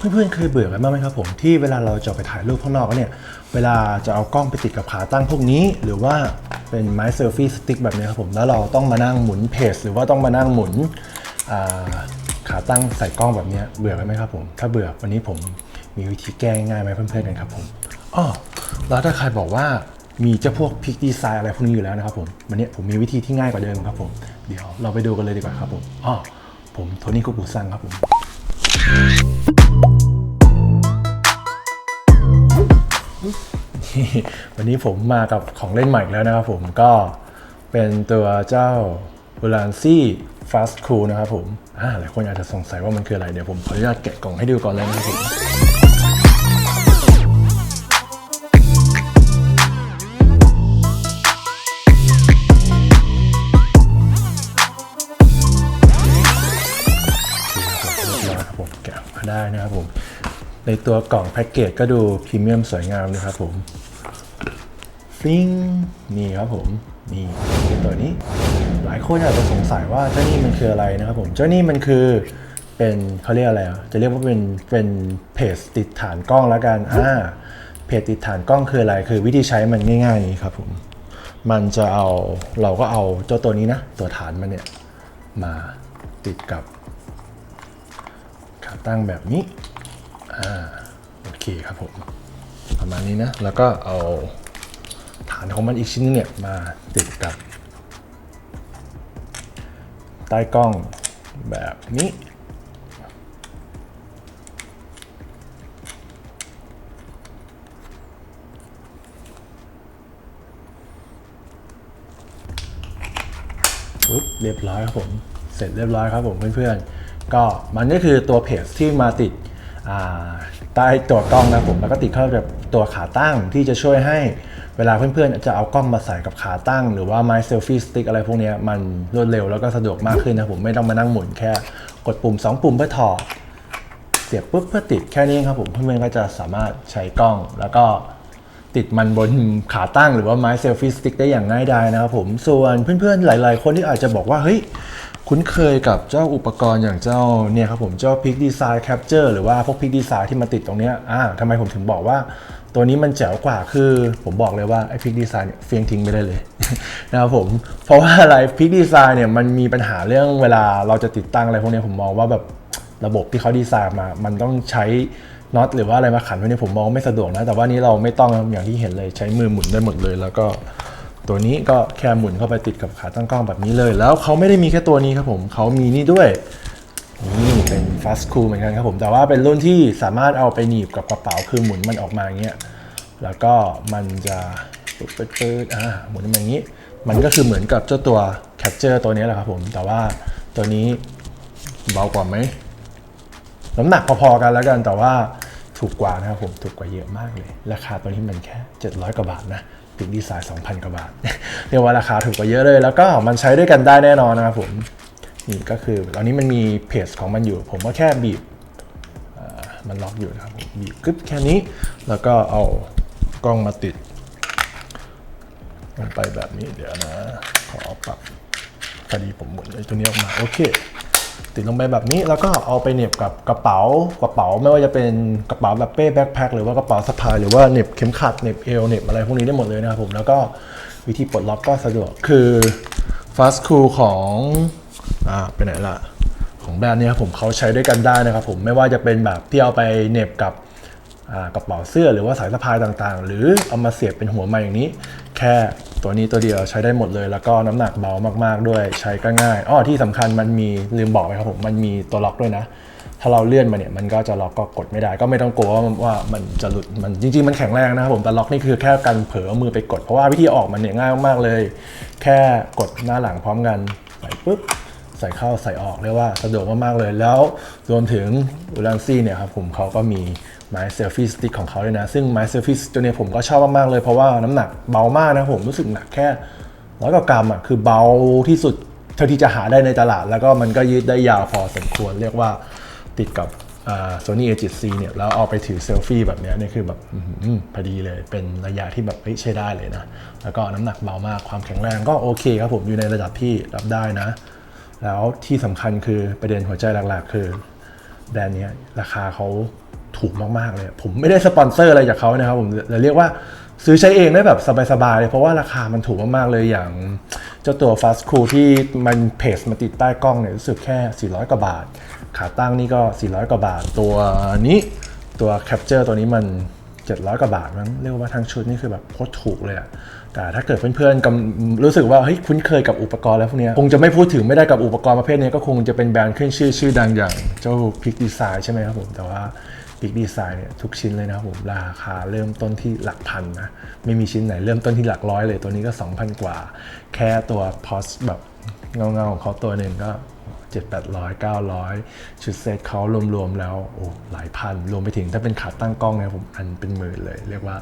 เพื่อนๆเคยเบื่อกันบ้างไหมครับผมที่เวลาเราจะไปถ่ายรูปข้างนอกเนี่ยเวลาจะเอากล้องไปติดกับขาตั้งพวกนี้ หรือว่าเป็นไม้เซลฟี่สติ๊กแบบนี้ครับผมแล้วเราต้องมานั่งหมุนเพจหรือว่าต้องมานั่งหมุนขาตั้งใส่กล้องแบบนี้เบื่อกันไหมครับผมถ้าเบื่อวันนี้ผมมีวิธีแก้ง่ายไหมเพื่อนๆกันครับผมอ้อแล้วถ้าใครบอกว่ามีเจ้าพวกพิกดีไซน์อะไรพวกนี้อยู่แล้วนะครับผมวันนี้ผมมีวิธีที่ง่ายกว่าเดิมครับผมเดี๋ยวเราไปดูกันเลยดีกว่าครับผมอ้อผมโทนี่กุกุซังครับผม วันนี้ผมมากับของเล่นใหม่แล้วนะครับผมก็เป็นตัวเจ้าบูลานซี่ฟาสคูลนะครับผมหลายคนอาจจะสงสัยว่ามันคืออะไร เดี๋ยวผมขออนุญาตแกะกล่องให้ดูก่อนเลยนะครับผม ในตัวกล่องแพ็กเกจก็ดูพรีเมียมสวยงามนะครับผมฟิงนี่ครับผมนี่คือตัวนี้ หลายคนอาจจะสงสัยว่าเจ้านี่มันคืออะไรนะครับผมเจ้านี่มันคือเป็นเขาเรียกอะไรอะจะเรียกว่าเป็นเป็นเพจติดฐานกล้องแล้วกันอ่าเพจติดฐานกล้องคืออะไร คือวิธีใช้มันง่ายๆครับผมมันจะเอาเราก็เอาเจ้าตัวนี้นะ ตัวฐานมันเนี่ย มาติดกับขาตั้งแบบนี้ โอเคครับผม ประมาณนี้นะ แล้วก็เอาฐานของมันอีกชิ้นนึงเนี่ยมาติดกับ ใต้กล้องแบบนี้ปุ๊บเรียบร้อยครับผม เสร็จเรียบร้อยครับผมเพื่อนๆ ก็มันก็คือตัวเพจที่มาติด ใต้ตัวกล้องนะผมแล้วก็ติดเข้ากับตัวขาตั้งที่จะช่วยให้เวลาเพื่อนๆ จะเอากล้องมาใส่กับขาตั้ง หรือว่าไม้เซลฟี่สติ๊กอะไรพวกนี้มันรวดเร็วแล้วก็สะดวกมากขึ้นนะผมไม่ต้องมานั่งหมุนแค่ กดปุ่ม 2 ปุ่มเพื่อถอดเสียบปุ๊บเพื่อติดแค่นี้ครับผมเพื่อนๆก็จะสามารถใช้กล้อง แล้วก็ติดมันบนขาตั้งหรือว่าไม้เซลฟี่สติ๊กได้อย่างง่ายดายนะครับผมส่วนเพื่อนๆหลาย ๆ คนที่อาจจะบอกว่าเฮ้ย คุ้นเคยกับเจ้าอุปกรณ์อย่างเจ้าเนี่ยครับผมเจ้า Peak Design Capture หรือว่าพวก Peak Design ที่มาติดตรงเนี้ยอ่าทำไมผมถึงบอกว่า ตัวนี้มันแจ๋วกว่าคือผมบอกเลยว่าไอ้ Peak Design เนี่ยเฟียงทิ้งไปได้เลยนะครับผมเพราะว่าอะไร Peak Design เนี่ยมันมีปัญหาเรื่องเวลาเราจะติดตั้งอะไรพวกเนี้ยผมมองว่าแบบระบบที่เขาดีไซน์มา มันต้องใช้น็อตหรือว่าอะไรมาขันไว้เนี่ยผมมองไม่สะดวกนะ แต่ว่านี้เราไม่ต้องอย่างที่เห็นเลยใช้มือหมุนได้หมดเลย แล้วก็ ตัวนี้ก็แค่หมุนเข้าไปติดกับขาตั้งกล้องแบบนี้เลย แล้วเขาไม่ได้มีแค่ตัวนี้ครับผมเขามีนี่ด้วยนี่เป็น fast cool เหมือนกันครับผม แต่ว่าเป็นรุ่นที่สามารถเอาไปหนีบกับกระเป๋าคือหมุนมันออกมาอย่างเงี้ยแล้วก็มันจะปึ๊ดปึ๊ดปึ๊ดอ่าหมุนมาอย่างนี้ มันก็คือเหมือนกับเจ้าตัว capture ตัวนี้แหละครับผม แต่ว่าตัวนี้เบากว่าไหมน้ำหนักพอๆกันแล้วกันแต่ว่าถูกกว่านะครับผมถูกกว่าเยอะมากเลย ราคาตัวนี้มันแค่ 700 กว่าบาทนะ ปิกดีไซน์2,000 กว่าบาท เรียกว่าราคาถูกกว่าเยอะเลย แล้วก็มันใช้ด้วยกันได้แน่นอนนะครับผม นี่ก็คือตอนนี้มันมีเพจของมันอยู่ ผมก็แค่บีบมันล็อกอยู่นะครับผมบีบกึ๊บแค่นี้ แล้วก็เอากล้องมาติดลงไปแบบนี้เดี๋ยวนะ ขอปรับพอดีผมหมุนไอ้ตัวนี้ออกมา โอเค ติดลงไปแบบนี้แล้วก็เอาไปเหน็บกับกระเป๋ากระเป๋าไม่ว่าจะเป็นกระเป๋าแบบเป้แบ็คแพคหรือว่ากระเป๋าสะพายหรือว่าเหน็บเข็มขัดเหน็บเอวเหน็บอะไรพวกนี้ได้หมดเลยนะครับผมแล้วก็วิธีปลดล็อกก็สะดวกคือ Fast Cool ของอ่าไปไหนล่ะของแบรนด์เนี้ครับผมเขาใช้ด้วยกันได้นะครับผมไม่ว่าจะเป็นแบบที่เอาไปเหน็บกับกระเป๋าเสื้อหรือว่าสายสะพายต่างๆ หรือเอามาเสียบเป็นหัวมาอย่างนี้ แค่ ตัวนี้ตัวเดียวใช้ได้หมดเลย แล้วก็น้ำหนักเบามาก ๆ ด้วยใช้ก็ง่ายอ้อที่สำคัญมันมีลืมบอกไปครับผมมันมีตัวล็อกด้วยนะ ถ้าเราเลื่อนมาเนี่ยมันก็จะล็อกก็กดไม่ได้ ก็ไม่ต้องกลัวว่ามันว่ามันจะหลุดมันจริง ๆ มันแข็งแรงนะครับผมแต่ล็อกนี่คือแค่กันเผลอมือไปกด เพราะว่าวิธีออกมันเนี่ยง่ายมากๆเลย แค่กดหน้าหลังพร้อมกันไปปุ๊บใส่เข้าใส่ออกเรียกว่าสะดวกมากๆเลยแล้วรวมถึงอูลันซี่เนี่ยครับผมเขาก็มี ไม้เซลฟี่สติ๊กของเขาด้วยนะ ซึ่งไม้เซลฟี่ตัวนี้ผมก็ชอบมาก ๆ เลยเพราะว่าน้ำหนักเบามากนะผมรู้สึกหนักแค่ร้อยกว่ากรัมอะคือเบาที่สุดเท่าที่จะหาได้ในตลาด แล้วก็มันก็ยืดได้ยาวพอสมควร เรียกว่าติดกับโซนี่เอจิตซีเนี่ยแล้วเอาไปถือเซลฟี่แบบนี้นี่คือแบบอพอดีเลยเป็นระยะที่แบบใช้ได้เลยนะ แล้วก็น้ำหนักเบามากความแข็งแรงก็โอเคครับผมอยู่ในระดับที่รับได้นะ แล้วที่สำคัญคือประเด็นหัวใจหลักๆ คือแบรนด์เนี้ยราคาเขา ถูกมากๆเลย ผมไม่ได้สปอนเซอร์อะไรจากเขานะครับผมแต่เรียกว่าซื้อใช้เองได้แบบสบายๆเลยเพราะว่าราคามันถูกมากๆเลยอย่างเจ้าตัว Fast Cool ที่มันเพจมาติดใต้กล้องเนี่ยรู้สึกแค่ 400 กว่าบาท ขาตั้งนี่ก็ 400 กว่าบาท ตัวนี้ตัว Capture ตัวนี้มัน 700 กว่าบาทมั้งเรียกว่าทั้งชุดนี่คือแบบโคตรถูกเลยอะแต่ถ้าเกิดเพื่อนๆกำรู้สึกว่าเฮ้ยคุ้นเคยกับอุปกรณ์แล้วพวกนี้คงจะไม่พูดถึงไม่ได้กับอุปกรณ์ประเภทนี้ก็คงจะเป็นแบรนด์ขึ้นชื่อชื่อดังอย่างเจ้า Peak Design ใช่ไหมครับผมแต่ว่า กิกดีไซน์เนี่ยทุกชิ้นเลยนะครับผมราคาเริ่มต้นที่หลักพันนะไม่มีชิ้นไหนเริ่มต้นที่หลักร้อยเลยตัวนี้ก็ 2,000 กว่า แค่ตัวพอสแบบเงาๆของเขาตัวหนึ่งก็เจ็ดแปดร้อยเก้าร้อยชุดเซตเขารวมๆแล้วโอ้หลายพัน รวมไปถึงถ้าเป็นขาตั้งกล้องเนี่ยผมอันเป็นหมื่นเลย เรียกว่า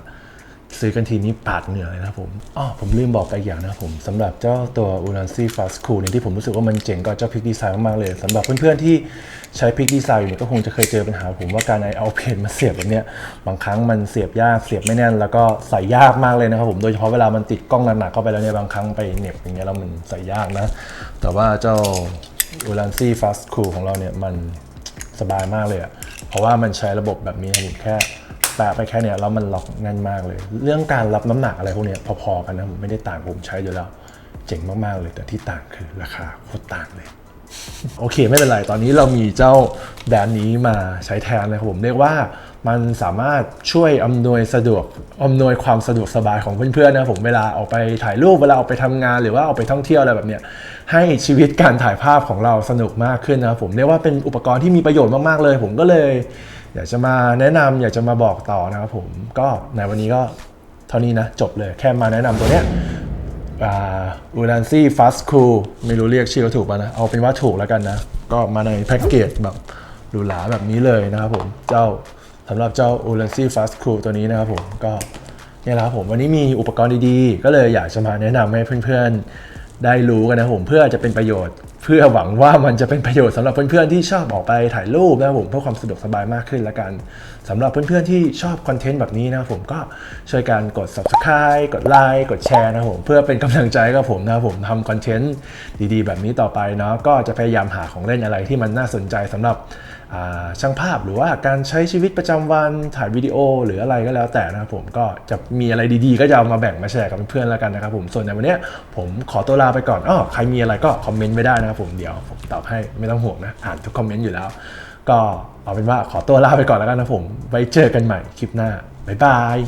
ซื้อกันทีนี้ปาดเหงื่อเลยนะผมอ๋อผมลืมบอกไปอีกอย่างนะครับผมสำหรับเจ้าตัว u n a n c y Fast Cool เนี่ยที่ผมรู้สึกว่ามันเจ๋งกว่าเจ้า Peak Design มากๆเลยสำหรับเพื่อนๆที่ใช้ Peak Design อยู่เนี่ยก็คงจะเคยเจอปัญหาผมว่าการเอาเพจมาเสียบแบบเนี้ยบางครั้งมันเสียบยากเสียบไม่แน่น แล้วก็ใส่ยากมากเลยนะครับผมโดยเฉพาะเวลามันติดกล้องหนักๆเข้าไปแล้วเนี่ยบางครั้งไปเหน็บอย่างเงี้ยแล้วมันใส่ยากนะ แต่ว่าเจ้า u l a n c y Fast Cool ของเราเนี่ยมันสบายมากเลยอะเพราะว่ามันใช้ระบบแบบนี้ครับผมแค่ แปะไปแค่เนี้ยแล้วมันล็อกแน่นมากเลย เรื่องการรับน้ำหนักอะไรพวกเนี้ยพอๆกันนะผมไม่ได้ต่างผมใช้อยู่แล้ว เจ๋งมากๆเลย แต่ที่ต่างคือราคาโคตรต่างเลย โอเคไม่เป็นไร ตอนนี้เรามีเจ้าแบรนด์นี้มาใช้แทนเลยครับผมเรียกว่ามันสามารถช่วยอำนวยสะดวกอำนวยความสะดวกสบายของเพื่อนๆนะผมเวลาออกไปถ่ายรูปเวลาออกไปทำงานหรือว่าออกไปท่องเที่ยวอะไรแบบเนี้ยให้ชีวิตการถ่ายภาพของเราสนุกมากขึ้นนะครับผมเรียกว่าเป็นอุปกรณ์ที่มีประโยชน์มากๆเลย ผมก็เลย อยากจะมาแนะนำอยากจะมาบอกต่อนะครับผมก็ในวันนี้ก็เท่านี้นะ จบเลยแค่มาแนะนำตัวเนี้ยอูนันซี่ฟาสคูไม่รู้เรียกชื่อเขาถูกป่ะนะ เอาเป็นว่าถูกแล้วกันนะ ก็มาในแพ็กเกจแบบหรูหราแบบนี้เลยนะครับผม เจ้าสำหรับเจ้าอูนันซี่ฟาสคูตัวนี้นะครับผมก็เนี่ยแหละครับผมวันนี้มีอุปกรณ์ดีๆ ก็เลยอยากจะมาแนะนำให้เพื่อนๆ ได้รู้กันนะผมเพื่อจะเป็นประโยชน์ เพื่อหวังว่ามันจะเป็นประโยชน์สำหรับเพื่อนๆที่ชอบออกไปถ่ายรูปนะผมเพื่อความสะดวกสบายมากขึ้นละกันสำหรับเพื่อนๆที่ชอบคอนเทนต์แบบนี้นะผมก็ช่วยกันกด subscribe กดไลค์กดแชร์นะผมเพื่อเป็นกำลังใจกับผมนะผมทำคอนเทนต์ดีๆ แบบนี้ต่อไปเนาะก็จะพยายามหาของเล่นอะไรที่มันน่าสนใจสำหรับ ช่างภาพหรือว่าการใช้ชีวิตประจำวันถ่ายวิดีโอหรืออะไรก็แล้วแต่นะครับผมก็จะมีอะไรดีๆ ก็จะเอามาแบ่งมาแชร์กับเพื่อนๆแล้วกันนะครับผมส่วนในวันนี้ผมขอตัวลาไปก่อนอ้อใครมีอะไรก็คอมเมนต์ไว้ได้นะครับผมเดี๋ยวผมตอบให้ไม่ต้องห่วงนะอ่านทุกคอมเมนต์อยู่แล้ว ก็เอาเป็นว่าขอตัวลาไปก่อนแล้วกันนะผมไว้เจอกันใหม่คลิปหน้าบ๊ายบาย